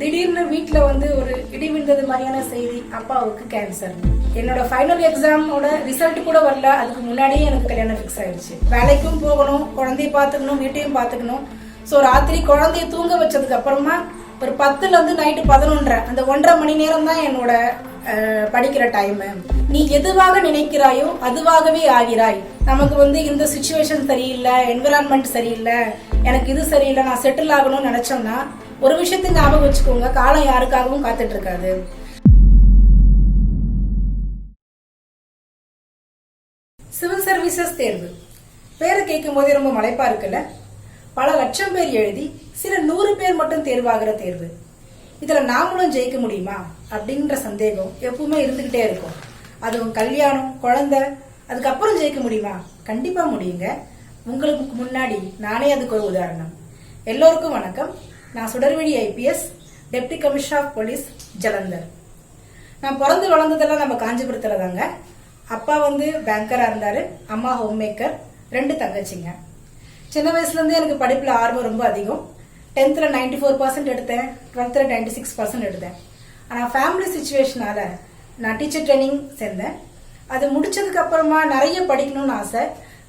திடீர்னு வீட்டில் வந்து ஒரு இடி விழுந்தது மாதிரியான செய்தி அப்பாவுக்கு கேன்சர் என்னோட ஃபைனல் எக்ஸாமோட ரிசல்ட் கூட வரல. அதுக்கு முன்னாடியே எனக்கு கல்யாணம் ஃபிக்ஸ் ஆயிடுச்சு. வேலைக்கும் போகணும் குழந்தைய பார்த்துக்கணும் வீட்டையும் பார்த்துக்கணும். ஸோ ராத்திரி குழந்தைய தூங்க வச்சதுக்கு அப்புறமா ஒரு பத்துலேருந்து நைட்டு பதினொன்றரை அந்த ஒன்றரை மணி நேரம் தான் என்னோட படிக்கிற டைம் நீ எதுவாக நினைக்கிறாயோ அதுவாகவே ஆகிறாய். நமக்கு வந்து இந்த சுச்சுவேஷன் சரியில்லை என்விரான்மெண்ட் சரியில்லை எனக்கு இது சரியில்லை நான் செட்டில் ஆகணும்னு நினைச்சோம்னா ஒரு விஷயத்தை ஞாபகம் வச்சுக்கோங்க. காலம் யாருக்காகவும் காத்துட்டு இருக்காது. சிவில் சர்வீசஸ் தேர்வு. பேரை கேட்கும் போதே ரொம்ப மலைப்பா இருக்குல்ல? பல லட்சம் பேர் எழுதி சில நூறு பேர் மட்டும் தேர்வாகிற தேர்வு. இதுல நாமளும் ஜெயிக்க முடியுமா? அப்படின்ற சந்தேகம் எப்பவுமே இருந்துகிட்டே இருக்கும். அதுவும் கல்யாணம் குழந்தை அதுக்கப்புறம் ஜெயிக்க முடியுமா? கண்டிப்பா முடியுங்க. உங்களுக்கு முன்னாடி நானே அதுக்கு ஒரு உதாரணம். எல்லோருக்கும் வணக்கம். நான் Sudarveli IPS deputy commissioner of police Jalandhar. நான் பிறந்து வளர்ந்ததெல்லாம் நம்ம காஞ்சிபுரத்தில் தாங்க அப்பா வந்து பேங்கராக இருந்தார் அம்மா ஹோம் மேக்கர் ரெண்டு தங்கச்சிங்க. சின்ன வயசுலேருந்தே எனக்கு படிப்பில் ஆர்வம் ரொம்ப அதிகம். டென்த்தில் நைன்டி ஃபோர் பர்சன்ட் எடுத்தேன் டுவெல்த்தில் நைன்டி சிக்ஸ் பர்சன்ட் எடுத்தேன். ஆனால் ஃபேமிலி சுச்சுவேஷனால நான் டீச்சர் ட்ரைனிங் சேர்ந்தேன். அது முடிச்சதுக்கு அப்புறமா நிறைய படிக்கணும்னு ஆசை.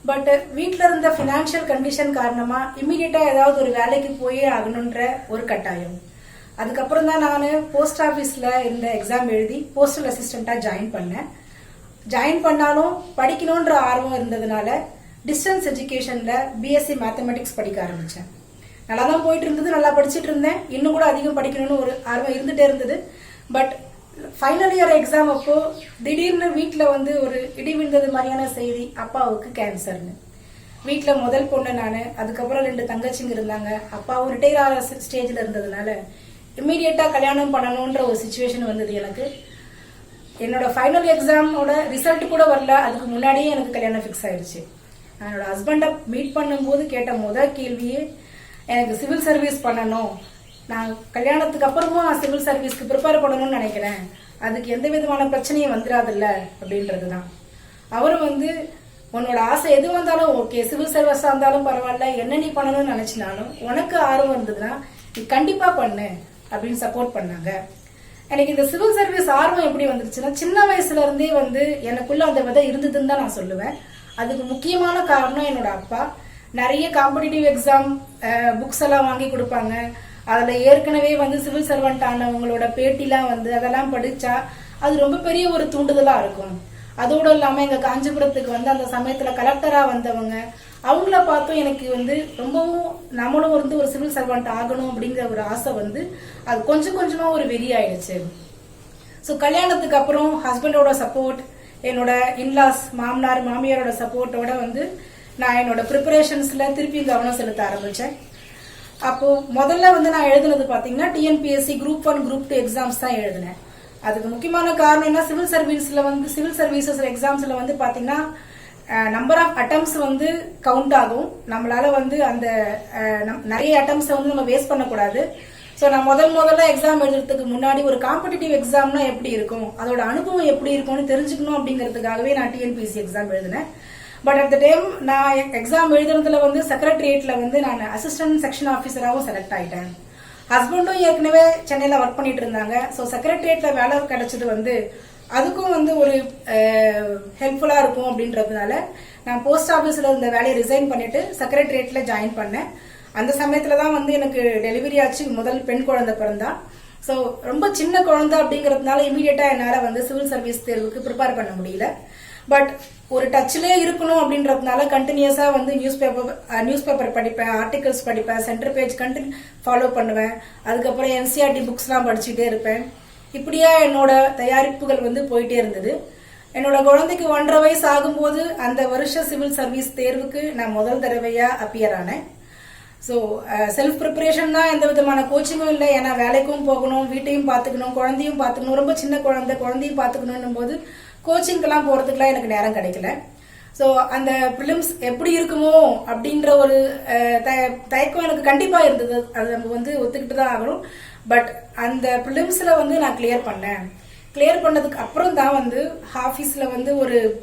பட் uh, வீட்டில் இருந்த ஃபினான்ஷியல் கண்டிஷன் காரணமாக இம்மிடியட்டாக ஏதாவது ஒரு வேலைக்கு போயே ஆகணுன்ற ஒரு கட்டாயம். அதுக்கப்புறம் தான் நான் போஸ்ட் ஆஃபீஸில் இருந்த எக்ஸாம் எழுதி போஸ்டல் அசிஸ்டண்ட்டாக ஜாயின் பண்ணேன். ஜாயின் பண்ணாலும் படிக்கணுன்ற ஆர்வம் இருந்ததுனால டிஸ்டன்ஸ் எஜுகேஷனில் பிஎஸ்சி மேத்தமெட்டிக்ஸ் படிக்க ஆரம்பித்தேன் நல்லா தான் போயிட்டு இருந்தது நல்லா படிச்சுட்டு இருந்தேன். இன்னும் கூட அதிகம் படிக்கணும்னு ஒரு ஆர்வம் இருந்துகிட்டே இருந்தது. பட் ஃபைனல் இயர் எக்ஸாம் அப்போ திடீர்னு வீட்டில் வந்து ஒரு இடி விழுந்தது மாதிரியான செய்தி அப்பாவுக்கு கேன்சர்னு வீட்டில் முதல் பொண்ணு நான் அதுக்கப்புறம் ரெண்டு தங்கச்சிங்க இருந்தாங்க. அப்பாவும் ரிட்டையர் ஆகிற ஸ்டேஜில் இருந்ததுனால இம்மீடியட்டாக கல்யாணம் பண்ணணுன்ற ஒரு சுச்சுவேஷன் வந்தது எனக்கு. என்னோட ஃபைனல் எக்ஸாமோட ரிசல்ட் கூட வரல. அதுக்கு முன்னாடியே எனக்கு கல்யாணம் ஃபிக்ஸ் ஆயிடுச்சு. என்னோட ஹஸ்பண்டை மீட் பண்ணும்போது கேட்ட முதல் கேள்வியே எனக்கு சிவில் சர்வீஸ் பண்ணணும். நான் கல்யாணத்துக்கு அப்புறமா சிவில் சர்வீஸ்க்கு ப்ரிப்பேர் பண்ணணும்னு நினைக்கிறேன். அதுக்கு எந்த விதமான பிரச்சனையும் வந்துடாதுல்ல அப்படின்றது தான் அவரும் வந்து உன்னோட ஆசை எது வந்தாலும் ஓகே சிவில் சர்வீஸாக இருந்தாலும் பரவாயில்ல என்ன நீ பண்ணணும்னு நினைச்சினாலும் உனக்கு ஆர்வம் இருந்ததுன்னா நீ கண்டிப்பாக பண்ணு அப்படின்னு சப்போர்ட் பண்ணாங்க. எனக்கு இந்த சிவில் சர்வீஸ் ஆர்வம் எப்படி வந்துருச்சுன்னா சின்ன வயசுல இருந்தே வந்து எனக்குள்ள அந்த விதை இருந்ததுன்னு தான் நான் சொல்லுவேன். அதுக்கு முக்கியமான காரணம் என்னோட அப்பா. நிறைய காம்படிட்டிவ் எக்ஸாம் புக்ஸ் எல்லாம் வாங்கி கொடுப்பாங்க. அதுல ஏற்கனவே வந்து சிவில் சர்வெண்ட் ஆனவங்களோட பேட்டிலாம் வந்து அதெல்லாம் படிச்சா அது ரொம்ப பெரிய ஒரு தூண்டுதலா இருக்கும். அதோடு இல்லாம எங்க காஞ்சிபுரத்துக்கு வந்து அந்த சமயத்துல கலெக்டரா வந்தவங்க அவங்கள பார்த்தும் எனக்கு வந்து ரொம்பவும் நம்மளும் வந்து ஒரு சிவில் சர்வெண்ட் ஆகணும் அப்படிங்கிற ஒரு ஆசை வந்து அது கொஞ்சம் கொஞ்சமா ஒரு வெறியாயிடுச்சு. ஸோ கல்யாணத்துக்கு அப்புறம் ஹஸ்பண்டோட சப்போர்ட் என்னோட இன்லாஸ் மாமனார் மாமியாரோட சப்போர்ட்டோட வந்து நான் என்னோட ப்ரிப்பரேஷன்ஸ்ல திருப்பி கவனம் செலுத்த ஆரம்பிச்சேன். அப்போ முதல்ல வந்து நான் எழுதுனது பாத்தீங்கன்னா TNPSC group one group two exams தான் எழுதினேன். அதுக்கு முக்கியமான காரணம் என்ன? சிவில் சர்வீஸ்ல வந்து சிவில் சர்வீசஸ் எக்ஸாம்ஸ்ல வந்து பாத்தீங்கன்னா நம்பர் ஆஃப் அட்டம்ஸ் வந்து கவுண்ட் ஆகும். நம்மளால வந்து அந்த நம்- நிறைய அட்டம்ஸ் வந்து நம்ம வேஸ்ட் பண்ணக்கூடாது. ஸோ நான் முதல் முதல்ல எக்ஸாம் எழுதுறதுக்கு முன்னாடி ஒரு காம்படிட்டிவ் எக்ஸாம்னா எப்படி இருக்கும்? அதோட அனுபவம் எப்படி இருக்கும்னு தெரிஞ்சுக்கணும் அப்படிங்கிறதுக்காகவே நான் டிஎன்பிஎஸ்சி எக்ஸாம் எழுதினேன். பட் அட் த டைம் நான் எக்ஸாம் எழுதுறதுல வந்து செக்ரட்டரியேட்ல வந்து நான் அசிஸ்டன்ட் செக்ஷன் ஆஃபீஸராகவும் செலக்ட் ஆயிட்டேன். ஹஸ்பண்டும் ஏற்கனவே சென்னையில் ஒர்க் பண்ணிட்டு இருந்தாங்க. ஸோ செக்ரட்டரியேட்ல வேலை கிடைச்சது வந்து அதுக்கும் வந்து ஒரு ஹெல்ப்ஃபுல்லாக இருக்கும் அப்படின்றதுனால நான் போஸ்ட் ஆஃபீஸில் இருந்த வேலையை ரிசைன் பண்ணிட்டு செக்ரட்டரியேட்ல ஜாயின் பண்ணேன். அந்த சமயத்தில் தான் வந்து எனக்கு டெலிவரி ஆச்சு. முதல் பெண் குழந்தை பிறந்தா. ஸோ ரொம்ப சின்ன குழந்தை அப்படிங்கிறதுனால இமீடியட்டாக என்னால் வந்து சிவில் சர்வீஸ் தேர்வுக்கு ப்ரிப்பேர் பண்ண முடியல. பட் ஒரு டச்சிலே இருக்கணும் அப்படின்றதுனால கண்டினியூஸா வந்து நியூஸ் பேப்பர் நியூஸ் பேப்பர் படிப்பேன் ஆர்டிகல்ஸ் படிப்பேன் சென்டர் பேஜ் கண்டினியூ ஃபாலோ பண்ணுவேன். அதுக்கப்புறம் என்சிஆர்டி புக்ஸ்லாம் படிச்சுட்டே இருப்பேன். இப்படியா என்னோட தயாரிப்புகள் வந்து போயிட்டே இருந்தது. என்னோட குழந்தைக்கு ஒன்றரை வயசு ஆகும்போது அந்த வருஷ சிவில் சர்வீஸ் தேர்வுக்கு நான் முதல் தடவையா அப்பியர் ஆனேன். ஸோ செல்ஃப் ப்ரிப்பரேஷன் தான் எந்த விதமான கோச்சிங்கும் இல்லை. ஏன்னா வேலைக்கும் போகணும் வீட்டையும் பார்த்துக்கணும் குழந்தையும் பார்த்துக்கணும். ரொம்ப சின்ன குழந்தை குழந்தையும் பார்த்துக்கணும் போது கோச்சிங்க்கெல்லாம் போகிறதுக்குலாம் எனக்கு நேரம் கிடைக்கல. ஸோ அந்த ப்ரிலிம்ஸ் எப்படி இருக்குமோ அப்படின்ற ஒரு தய- தயக்கம் எனக்கு கண்டிப்பாக இருந்தது. அது நம்ம வந்து ஒத்துக்கிட்டு தான் ஆகணும். பட் அந்த ப்ரிலிம்ஸில் வந்து நான் கிளியர் பண்ணேன். கிளியர் பண்ணதுக்கு அப்புறம் தான் வந்து ஆஃபீஸில் வந்து ஒரு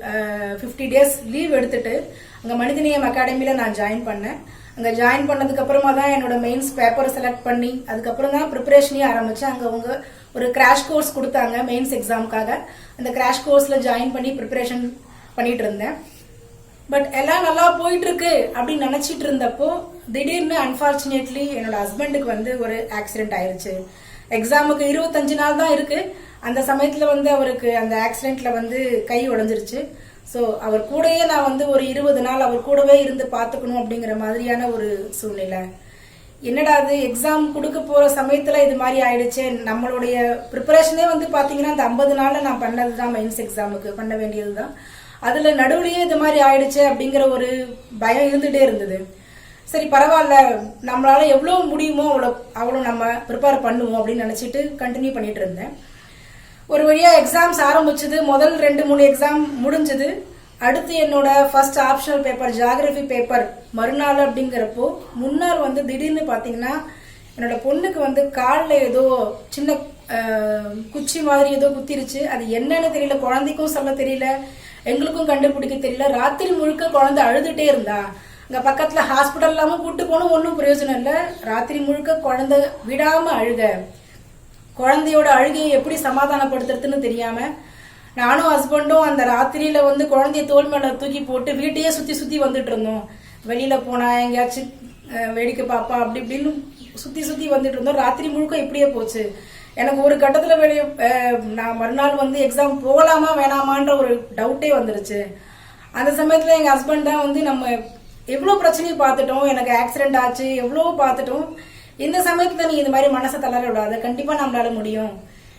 ஃபிஃப்டி டேஸ் லீவ் எடுத்துட்டு அங்கே மனிதநேயம் அகாடமியில் நான் ஜாயின் பண்ணேன். அங்கே ஜாயின் பண்ணதுக்கு அப்புறமா தான் என்னோட மெயின்ஸ் பேப்பரை செலக்ட் பண்ணி அதுக்கப்புறம் தான் ப்ரிப்பரேஷனே ஆரம்பித்தேன் அங்கே அவங்க ஒரு கிராஷ் கோர்ஸ் கொடுத்தாங்க மெயின்ஸ் எக்ஸாமுக்காக அந்த கிராஷ் கோர்ஸில் ஜாயின் பண்ணி ப்ரிப்பரேஷன் பண்ணிட்டு இருந்தேன். பட் எல்லாம் நல்லா போயிட்டு இருக்கு அப்படின்னு நினைச்சிட்டு இருந்தப்போ திடீர்னு அன்பார்ச்சுனேட்லி என்னோட ஹஸ்பண்டுக்கு வந்து ஒரு ஆக்சிடென்ட் ஆயிருச்சு. எக்ஸாமுக்கு இருபத்தஞ்சு நாள் தான் இருக்கு. அந்த சமயத்துல வந்து அவருக்கு அந்த ஆக்சிடென்ட்ல வந்து கை உடஞ்சிருச்சு. ஸோ அவர் கூடயே நான் வந்து ஒரு இருபது நாள் அவர் கூடவே இருந்து பார்த்துக்கணும் அப்படிங்கிற மாதிரியான ஒரு சூழ்நிலை. என்னடா அது எக்ஸாம் கொடுக்க போகிற சமயத்தில் இது மாதிரி ஆயிடுச்சு. நம்மளுடைய ப்ரிப்பரேஷனே வந்து பார்த்தீங்கன்னா அந்த ஐம்பது நாளில் நான் பண்ணது தான் மெயின்ஸ் எக்ஸாமுக்கு பண்ண வேண்டியது தான் அதில் நடுவுலையே இது மாதிரி ஆயிடுச்சு அப்படிங்கிற ஒரு பயம் இருந்துகிட்டே இருந்தது. சரி பரவாயில்ல. நம்மளால எவ்வளோ முடியுமோ அவ்வளோ அவ்வளோ நம்ம ப்ரிப்பேர் பண்ணுவோம் அப்படின்னு நினச்சிட்டு கண்டினியூ பண்ணிட்டு இருந்தேன். ஒரு வழியா எக்ஸாம்ஸ் ஆரம்பிச்சது. முதல் ரெண்டு மூணு எக்ஸாம் முடிஞ்சது. அடுத்து என்னோட first optional paper geography paper மறுநாள் அப்படிங்கிறப்போ முன்னாள் வந்து திடீர்னு பாத்தீங்கன்னா என்னோட பொண்ணுக்கு வந்து காலில் ஏதோ சின்ன குச்சி மாதிரி ஏதோ குத்திருச்சு. அது என்னன்னு தெரியல. குழந்தைக்கும் சொல்ல தெரியல. எங்களுக்கும் கண்டுபிடிக்க தெரியல. ராத்திரி முழுக்க குழந்தை அழுதுட்டே இருந்தா. அங்க பக்கத்துல ஹாஸ்பிட்டல் இல்லாம கூட்டு போனோம் ஒன்றும் பிரயோஜனம் இல்லை. ராத்திரி முழுக்க குழந்தை விடாம அழுக. குழந்தையோட அழுகையை எப்படி சமாதானப்படுத்துறதுன்னு தெரியாம நானும் ஹஸ்பண்டும் அந்த ராத்திரியில வந்து குழந்தைய தோல் மேல தூக்கி போட்டு வீட்டையே சுத்தி சுத்தி வந்துட்டு இருந்தோம். வெளியில போனா எங்கேயாச்சும் வேடிக்கை பாப்பா அப்படி இப்படின்னு சுத்தி சுத்தி வந்துட்டு இருந்தோம். ராத்திரி முழுக்க இப்படியே போச்சு. எனக்கு ஒரு கட்டத்துல வெளியே நான் மறுநாள் வந்து எக்ஸாம் போகலாமா வேணாமான்ற ஒரு டவுட்டே வந்துருச்சு. அந்த சமயத்துல எங்க ஹஸ்பண்ட் தான் வந்து நம்ம எவ்வளவு பிரச்சனையை பார்த்துட்டோம் எனக்கு ஆக்சிடென்ட் ஆச்சு எவ்வளவோ பார்த்துட்டோம். இந்த சமயத்துல நீ இந்த மாதிரி மனசை தளர விடாத. கண்டிப்பா நம்மளால முடியும்.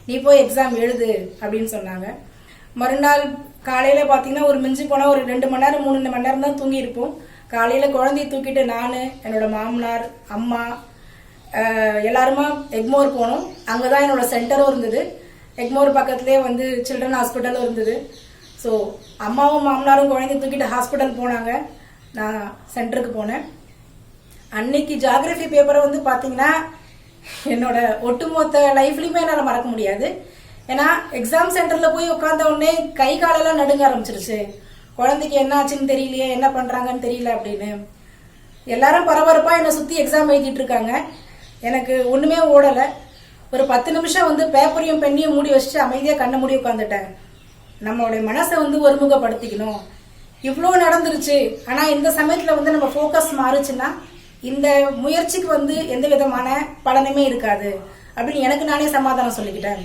நீ போய் எக்ஸாம் எழுது அப்படின்னு சொன்னாங்க. மறுநாள் காலையில பாத்தீங்கன்னா ஒரு மிஞ்சி போனா ஒரு ரெண்டு மணி நேரம் மூணு மணி நேரம் தான் தூங்கி இருப்போம். காலையில குழந்தைய தூக்கிட்டு நானு என்னோட மாமனார் அம்மா எல்லாருமா எக்மோர் போனோம். அங்கதான் என்னோட சென்டரும் இருந்தது. எக்மோர் பக்கத்துலேயே வந்து சில்ட்ரன் ஹாஸ்பிட்டலும் இருந்தது. ஸோ அம்மாவும் மாமனாரும் குழந்தைய தூக்கிட்டு ஹாஸ்பிட்டல் போனாங்க. நான் சென்டருக்கு போனேன். அன்னைக்கு ஜாகிரபி பேப்பரை வந்து பார்த்தீங்கன்னா என்னோட ஒட்டுமொத்த லைஃப்லையுமே என்னால் மறக்க முடியாது. ஏன்னா எக்ஸாம் சென்டர்ல போய் உட்காந்த உடனே கை காலெல்லாம் நடுங்க ஆரம்பிச்சிருச்சு. குழந்தைக்கு என்ன ஆச்சுன்னு தெரியலையே என்ன பண்றாங்கன்னு தெரியல அப்படின்னு. எல்லாரும் பரபரப்பா என்னை சுத்தி எக்ஸாம் எழுதிட்டு இருக்காங்க. எனக்கு ஒண்ணுமே ஓடல. ஒரு பத்து நிமிஷம் வந்து பேப்பரையும் பெண்ணையும் மூடி வச்சுட்டு அமைதியா கண்ணை மூடி உட்காந்துட்டேன் நம்மளுடைய மனசை வந்து ஒருமுகப்படுத்திக்கணும். இவ்வளோ நடந்துருச்சு. ஆனா இந்த சமயத்துல வந்து நம்ம ஃபோக்கஸ் மாறுச்சுன்னா இந்த முயற்சிக்கு வந்து எந்த விதமான பலனுமே இருக்காது. அப்படின்னு எனக்கு நானே சமாதானம் சொல்லிக்கிட்டேன்.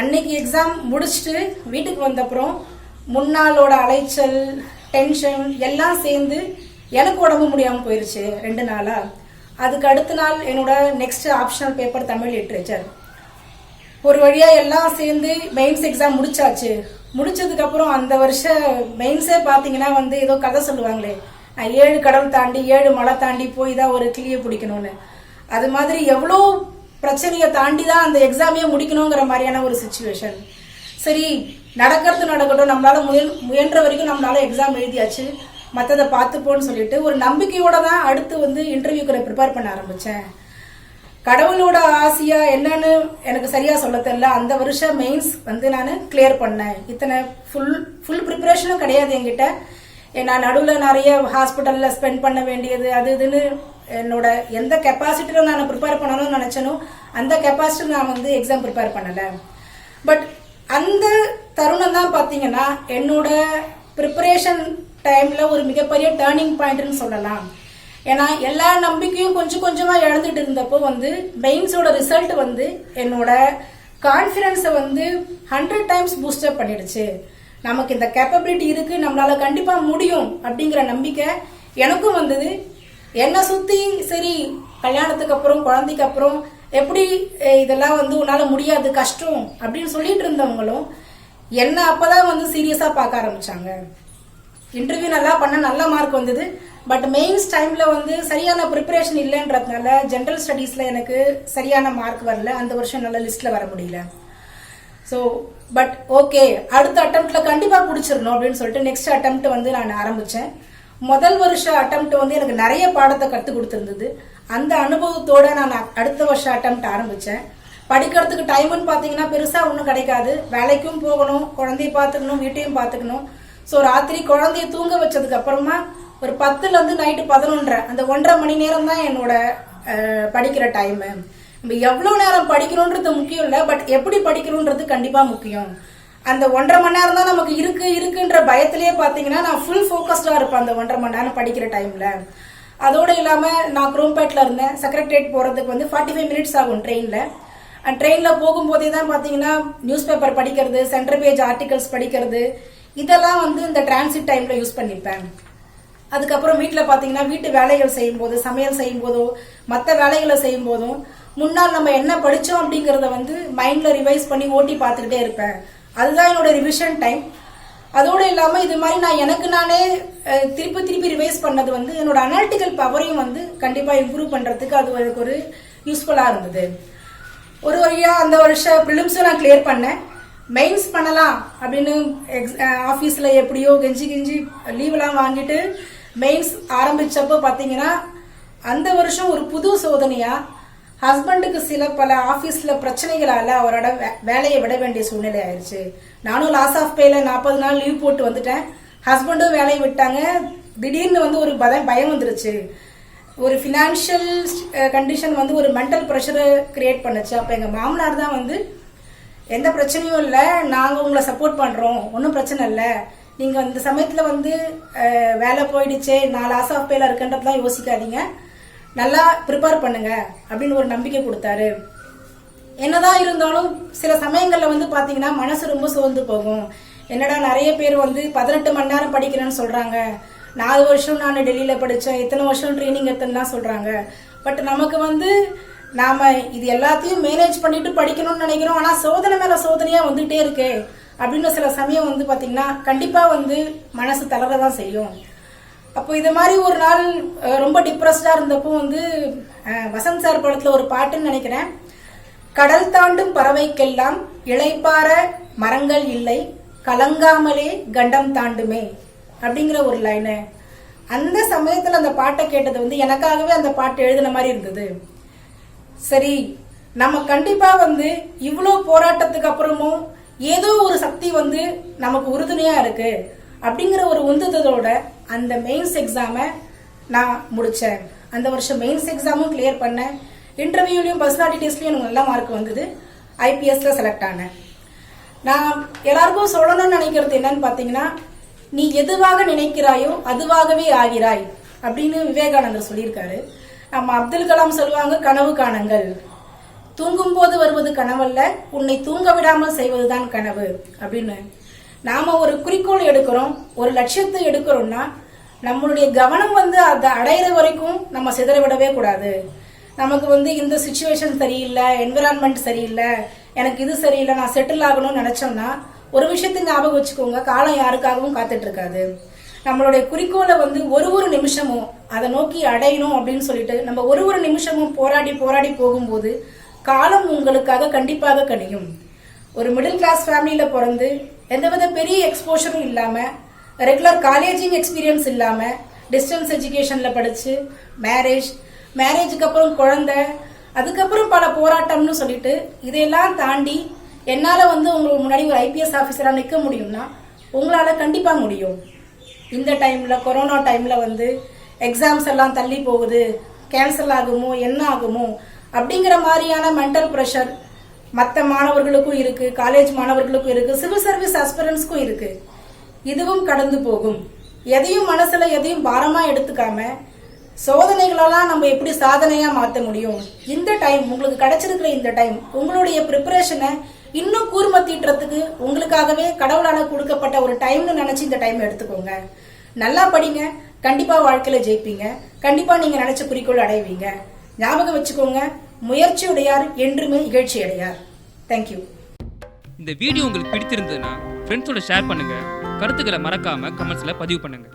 அன்னைக்கு எக்ஸாம் முடிச்சுட்டு வீட்டுக்கு வந்தப்புறம் முன்னாளோட அலைச்சல் டென்ஷன் எல்லாம் சேர்ந்து எனக்கு உடம்பு முடியாமல் போயிருச்சு ரெண்டு நாளா. அதுக்கு அடுத்த நாள் என்னோட next optional paper Tamil literature ஒரு வழியாக எல்லாம் சேர்ந்து மெயின்ஸ் எக்ஸாம் முடிச்சாச்சு. முடிச்சதுக்கப்புறம் அந்த வருஷம் மெயின்ஸே பார்த்தீங்கன்னா வந்து ஏதோ கதை சொல்லுவாங்களே ஏழு கடல் தாண்டி ஏழு மலை தாண்டி போய் தான் ஒரு கிளியை பிடிக்கணும்னு. அது மாதிரி எவ்வளோ பிரச்சனையை தாண்டி தான் அந்த எக்ஸாமையே முடிக்கணுங்கிற மாதிரியான ஒரு சுச்சுவேஷன் சரி நடக்கிறது நடக்கட்டும். நம்மளால முயல் முயன்ற வரைக்கும் நம்மளால எக்ஸாம் எழுதியாச்சு. மற்றதை பார்த்துப்போன்னு சொல்லிட்டு ஒரு நம்பிக்கையோட தான் அடுத்து வந்து இன்டர்வியூக்கு ப்ரிப்பேர் பண்ண ஆரம்பித்தேன் கடவுளோட ஆசையா என்னன்னு எனக்கு சரியா சொல்ல தெரியல. அந்த வருஷம் மெயின்ஸ் வந்து நான் கிளியர் பண்ணேன். இத்தனை ஃபுல் ஃபுல் ப்ரிப்பரேஷனும் கிடையாது என்கிட்ட. ஏன்னா நடுவில் நிறைய ஹாஸ்பிட்டலில் ஸ்பெண்ட் பண்ண வேண்டியது அது இதுன்னு என்னோட எந்த கெப்பாசிட்டியில் நான் ப்ரிப்பேர் பண்ணணும்னு நினச்சனோ அந்த கெப்பாசிட்டியில் நான் வந்து எக்ஸாம் ப்ரிப்பேர் பண்ணலை. பட் அந்த தருணம் தான் பார்த்தீங்கன்னா என்னோட ப்ரிப்பரேஷன் டைமில் ஒரு மிகப்பெரிய டேர்னிங் பாயிண்ட்னு சொல்லலாம். ஏன்னா எல்லா நம்பிக்கையும் கொஞ்சம் கொஞ்சமாக இழந்துட்டு இருந்தப்போ வந்து மெயின்ஸோட ரிசல்ட் வந்து என்னோட கான்ஃபிடன்ஸை வந்து ஹண்ட்ரட் டைம்ஸ் பூஸ்டப் பண்ணிடுச்சு. நமக்கு இந்த கேப்பபிலிட்டி இருக்கு நம்மளால கண்டிப்பா முடியும் அப்படிங்கிற நம்பிக்கை எனக்கும் வந்தது. என்னை சுத்தி சரி கல்யாணத்துக்கு அப்புறம் குழந்தைக்கு அப்புறம் எப்படி இதெல்லாம் வந்து உன்னால முடியாது கஷ்டம் அப்படின்னு சொல்லிட்டு இருந்தவங்களும் என்ன அப்பதான் வந்து சீரியஸா பார்க்க ஆரம்பிச்சாங்க. இன்டர்வியூ நல்லா பண்ண நல்ல மார்க் வந்தது. பட் மெயின்ஸ் டைம்ல வந்து சரியான ப்ரிப்பரேஷன் இல்லைன்றதுனால ஜென்ரல் ஸ்டடீஸ்ல எனக்கு சரியான மார்க் வரல. அந்த வருஷம் நல்ல லிஸ்ட்ல வர முடியல. ஸோ பட் ஓகே அடுத்த அட்டம்ப்ட்ல கண்டிப்பாக பிடிச்சிடணும் அப்படின்னு சொல்லிட்டு நெக்ஸ்ட் அட்டம்ப்ட் வந்து நான் ஆரம்பித்தேன் முதல் வருஷ அட்டம்ப்ட் வந்து எனக்கு நிறைய பாடத்தை கற்றுக் கொடுத்துருந்தது. அந்த அனுபவத்தோட நான் அடுத்த வருஷம் அட்டம்ப்ட் ஆரம்பித்தேன் படிக்கிறதுக்கு டைமுன்னு பார்த்தீங்கன்னா பெருசாக ஒன்றும் கிடைக்காது. வேலைக்கும் போகணும் குழந்தைய பார்த்துக்கணும் வீட்டையும் பார்த்துக்கணும். ஸோ ராத்திரி குழந்தைய தூங்க வச்சதுக்கு அப்புறமா ஒரு பத்துலேருந்து நைட்டு பதினொன்றரை அந்த ஒன்றரை மணி நேரம் தான் என்னோட படிக்கிற டைமு நம்ம எவ்வளோ நேரம் படிக்கிறோன்றது முக்கியம் இல்லை பட் எப்படி படிக்கிறோன்றது கண்டிப்பா முக்கியம். அந்த ஒன்றரை மணி நேரம் தான் நமக்கு இருக்கு இருக்குன்ற பயத்திலேயே பார்த்தீங்கன்னா நான் ஃபுல் ஃபோக்கஸ்டா இருப்பேன் அந்த ஒன்றரை மணி நேரம் படிக்கிற டைம்ல அதோடு இல்லாம நான் குரோம்பேட்ல இருந்தேன். செக்ரட்டரியேட் போறதுக்கு வந்து ஃபார்ட்டி ஃபைவ் மினிட்ஸ் ஆகும் ட்ரெயின்ல ட்ரெயினில் போகும்போதே தான் பார்த்தீங்கன்னா நியூஸ் பேப்பர் படிக்கிறது சென்டர் பேஜ் ஆர்டிகல்ஸ் படிக்கிறது இதெல்லாம் வந்து இந்த டிரான்சிட் டைமில் யூஸ் பண்ணிப்பேன். அதுக்கப்புறம் வீட்டில் பார்த்தீங்கன்னா வீட்டு வேலைகள் செய்யும்போது சமையல் செய்யும் போதோ மற்ற வேலைகளை செய்யும் போதும் முன்னால் நம்ம என்ன படித்தோம் அப்படிங்கிறத வந்து மைண்டில் ரிவைஸ் பண்ணி ஓட்டி பார்த்துக்கிட்டே இருப்பேன். அதுதான் என்னோட ரிவிஷன் டைம் அதோடு இல்லாமல் இது மாதிரி நான் எனக்கு நானே திருப்பி திருப்பி ரிவைஸ் பண்ணது வந்து என்னோட அனாலிட்டிக்கல் பவரையும் வந்து கண்டிப்பாக இம்ப்ரூவ் பண்ணுறதுக்கு அது எனக்கு ஒரு யூஸ்ஃபுல்லாக இருந்தது. ஒரு வழியாக அந்த வருஷம் ப்ரிலிம்ஸும் நான் கிளியர் பண்ணேன். மெயின்ஸ் பண்ணலாம் அப்படின்னு எக்ஸ் ஆஃபீஸில் எப்படியோ கெஞ்சி கெஞ்சி லீவெலாம் வாங்கிட்டு மெயின்ஸ் ஆரம்பித்தப்போ பார்த்தீங்கன்னா அந்த வருஷம் ஒரு புது சோதனையாக ஹஸ்பண்டுக்கு சில பல ஆஃபீஸில் பிரச்சனைகளால் அவரோட வே- வேலையை விட வேண்டிய சூழ்நிலை ஆயிடுச்சு. நானும் லாஸ் ஆஃப் பேல நாற்பது நாள் லீவ் போட்டு வந்துட்டேன். ஹஸ்பண்டும் வேலையை விட்டாங்க. திடீர்னு வந்து ஒரு பயம் பயம் வந்துருச்சு. ஒரு ஃபினான்ஷியல் கண்டிஷன் வந்து ஒரு மென்டல் ப்ரெஷரை கிரியேட் பண்ணுச்சு. அப்போ எங்கள் மாமனார் தான் வந்து எந்த பிரச்சனையும் இல்லை. நாங்கள் உங்களை சப்போர்ட் பண்ணுறோம் ஒன்றும் பிரச்சனை இல்லை. நீங்கள் இந்த சமயத்தில் வந்து வேலை போயிடுச்சே. நான் லாஸ் ஆஃப் பேல இருக்கன்றதுலாம் யோசிக்காதீங்க. நல்லா ப்ரிப்பேர் பண்ணுங்க அப்படின்னு ஒரு நம்பிக்கை கொடுத்தாரு. என்னதான் இருந்தாலும் சில சமயங்களில் வந்து பார்த்தீங்கன்னா மனசு ரொம்ப சோர்ந்து போகும். என்னடா நிறைய பேர் வந்து பதினெட்டு மணி நேரம் படிக்கிறேன்னு சொல்கிறாங்க நாலு வருஷம் நான் டெல்லியில் படித்தேன் இத்தனை வருஷம் ட்ரைனிங் எடுத்தேன்லாம் சொல்கிறாங்க பட் நமக்கு வந்து நாம் இது எல்லாத்தையும் மேனேஜ் பண்ணிட்டு படிக்கணும்னு நினைக்கிறோம். ஆனால் சோதனை மேலே சோதனையாக வந்துகிட்டே இருக்கே. அப்படின்னு சில சமயம் வந்து பார்த்திங்கன்னா கண்டிப்பாக வந்து மனசு தளரதான் செய்யும். அப்போ இது மாதிரி ஒரு நாள் ரொம்ப டிப்ரெஸ்டா இருந்தப்போ வந்து வசந்த் சார் படத்துல ஒரு பாட்டுன்னு நினைக்கிறேன். கடல் தாண்டும் பறவைக்கெல்லாம் இளைப்பாற மரங்கள் இல்லை கலங்காமலே கண்டம் தாண்டுமே அப்படிங்கிற ஒரு லைனு அந்த சமயத்துல அந்த பாட்டை கேட்டது வந்து எனக்காகவே அந்த பாட்டு எழுதின மாதிரி இருந்தது. சரி நம்ம கண்டிப்பா வந்து இவ்வளோ போராட்டத்துக்கு அப்புறமும் ஏதோ ஒரு சக்தி வந்து நமக்கு உறுதுணையா இருக்கு. அப்படிங்கிற ஒரு உந்துதலோட அந்த மெயின்ஸ் எக்ஸாமை நான் முடிச்சேன். அந்த வருஷம் மெயின்ஸ் எக்ஸாமும் கிளியர் பண்ணேன். இன்டர்வியூலையும் பர்சனாலிட்டி டெஸ்ட்லையும் எனக்கு நல்ல மார்க் வந்தது. ஐபிஎஸ்ல செலக்ட் ஆனேன். நான் எல்லாருக்கும் சொல்லணும்னு நினைக்கிறது என்னன்னு பார்த்தீங்கன்னா நீ எதுவாக நினைக்கிறாயோ அதுவாகவே ஆகிறாய் அப்படின்னு விவேகானந்தர் சொல்லியிருக்காரு. நம்ம அப்துல் கலாம் சொல்லுவாங்க கனவு காணுங்கள். தூங்கும் போது வருவது கனவல்ல உன்னை தூங்க விடாமல் செய்வதுதான் கனவு அப்படின்னு நாம ஒரு குறிக்கோள் எடுக்கிறோம் ஒரு லட்சியத்தை எடுக்கிறோம்னா நம்மளுடைய கவனம் வந்து அதை அடையிற வரைக்கும் நம்ம சிதறவிடவே கூடாது. நமக்கு வந்து இந்த சுச்சுவேஷன் சரியில்லை என்விரான்மெண்ட் சரியில்லை எனக்கு இது சரியில்லை நான் செட்டில் ஆகணும்னு நினைச்சோம்னா ஒரு விஷயத்தை ஞாபகம் வச்சுக்கோங்க காலம் யாருக்காகவும் காத்துட்டு இருக்காது. நம்மளுடைய குறிக்கோளை வந்து ஒரு ஒரு நிமிஷமும் அதை நோக்கி அடையணும் அப்படின்னு சொல்லிட்டு நம்ம ஒரு ஒரு நிமிஷமும் போராடி போராடி போகும்போது காலம் உங்களுக்காக கண்டிப்பாக கணியும் ஒரு மிடில் கிளாஸ் ஃபேமிலியில பிறந்து எந்தவித பெரிய எக்ஸ்போஷரும் இல்லாம ரெகுலர் காலேஜிங் எக்ஸ்பீரியன்ஸ் இல்லாம டிஸ்டன்ஸ் எஜுகேஷன்ல படிச்சு மேரேஜ் மேரேஜுக்கு அப்புறம் குழந்தை அதுக்கப்புறம் பல போராட்டம்னு சொல்லிட்டு இதையெல்லாம் தாண்டி என்னால வந்து உங்களுக்கு முன்னாடி ஒரு ஐபிஎஸ் ஆஃபீஸராக நிக்க முடியும்னா உங்களால கண்டிப்பா முடியும். இந்த டைம்ல கொரோனா டைம்ல வந்து எக்ஸாம்ஸ் எல்லாம் தள்ளி போகுது கேன்சல் ஆகுமோ என்ன ஆகுமோ அப்படிங்கிற மாதிரியான மென்டல் ப்ரெஷர் மற்ற மாணவர்களுக்கும் இருக்கு காலேஜ் மாணவர்களுக்கும் இருக்கு சிவில் சர்வீஸ் அஸ்பிரன்ஸ்க்கும் இருக்கு. இதுவும் கடந்து போகும். எதையும் மனசுல எதையும் பாரமா எடுத்துக்காம சோதனைகளெல்லாம் நம்ம எப்படி சாதனையா மாற்ற முடியும்? இந்த டைம் உங்களுக்கு கிடைச்சிருக்கிற இந்த டைம் உங்களுடைய ப்ரிப்பரேஷனை இன்னும் கூர்ம தீட்டுறதுக்கு உங்களுக்காகவே கடவுளால கொடுக்கப்பட்ட ஒரு டைம்னு நினைச்சு இந்த டைம் எடுத்துக்கோங்க. நல்லா படிங்க கண்டிப்பா வாழ்க்கையில ஜெயிப்பீங்க. கண்டிப்பா நீங்க நினைச்ச குறிக்கோள் அடைவீங்க. ஞாபகம் வச்சுக்கோங்க முயற்சி உடையார் என்றுமே இகழ்ச்சி அடையார் தேங்க்யூ இந்த வீடியோ உங்களுக்கு பிடித்திருந்ததுன்னா ஃப்ரெண்ட்ஸோட ஷேர் பண்ணுங்க. கருத்துக்களை மறக்காம கமெண்ட்ஸ்ல பதிவு பண்ணுங்க.